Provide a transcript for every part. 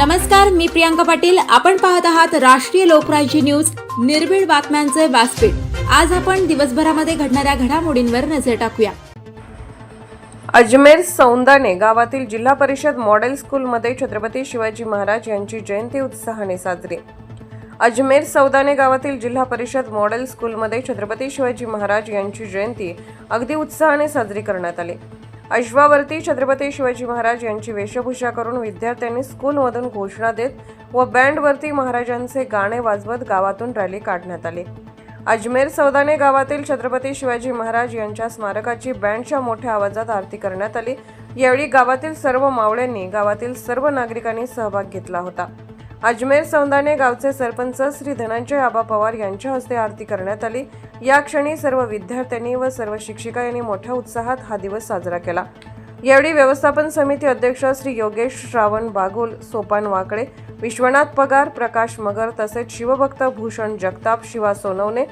नमस्कार मी प्रियांका पाटील. आपण पाहत आहात राष्ट्रीय लोकराज्य न्यूज. निर्भीड बातम्यांचे व्यासपीठ. आज आपण दिवसभरामध्ये घडणाऱ्या घडामोडींवर नजर टाकूया. अजमेर सौंदाने गावातील जिल्हा परिषद मॉडेल स्कूलमध्ये छत्रपती शिवाजी महाराज यांची जयंती उत्साहाने साजरी. अजमेर सौदाने गावातील जिल्हा परिषद मॉडेल स्कूलमध्ये छत्रपती शिवाजी महाराज यांची जयंती अगदी उत्साहाने साजरी करण्यात आली. अश्वावरती छत्रपती शिवाजी महाराज यांची वेशभूषा करून विद्यार्थ्यांनी स्कूलमधून घोषणा देत व बँडवरती महाराजांचे गाणे वाजवत गावातून रॅली काढण्यात आली. अजमेर सौदाने गावातील छत्रपती शिवाजी महाराज यांच्या स्मारकाची बँडच्या मोठ्या आवाजात आरती करण्यात आली. यावेळी गावातील सर्व मावळ्यांनी गावातील सर्व नागरिकांनी सहभाग घेतला होता. अजमेर सौंदाने गावचे सरपंच श्री धनंजय आबा पवार यांच्या हस्ते आरती करण्यात आली. या क्षणी सर्व विद्यार्थ्यांनी व सर्व शिक्षिका यांनी मोठ्या उत्साहात हा दिवस साजरा केला. यावेळी व्यवस्थापन समिती अध्यक्ष श्री योगेश श्रावण बागुल सोपान वाकडे विश्वनाथ पगार प्रकाश मगर तसेच शिवभक्त भूषण जगताप शिवा सोनवणे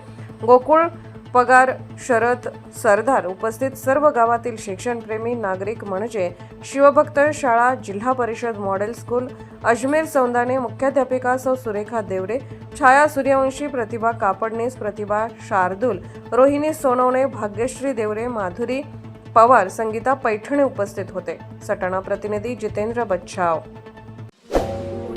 गोकुळ पगार शरद सरदार उपस्थित सर्व गावातील शिक्षणप्रेमी नागरिक म्हणजे शिवभक्त शाळा जिल्हा परिषद मॉडेल स्कूल अजमेर सौंदाने मुख्याध्यापिका सौ सुरेखा देवरे छाया सूर्यवंशी प्रतिभा कापडणीस प्रतिभा शार्दूल रोहिणी सोनवणे भाग्यश्री देवरे माधुरी पवार संगीता पैठणे उपस्थित होते. सटाणा प्रतिनिधी जितेंद्र बच्छाव.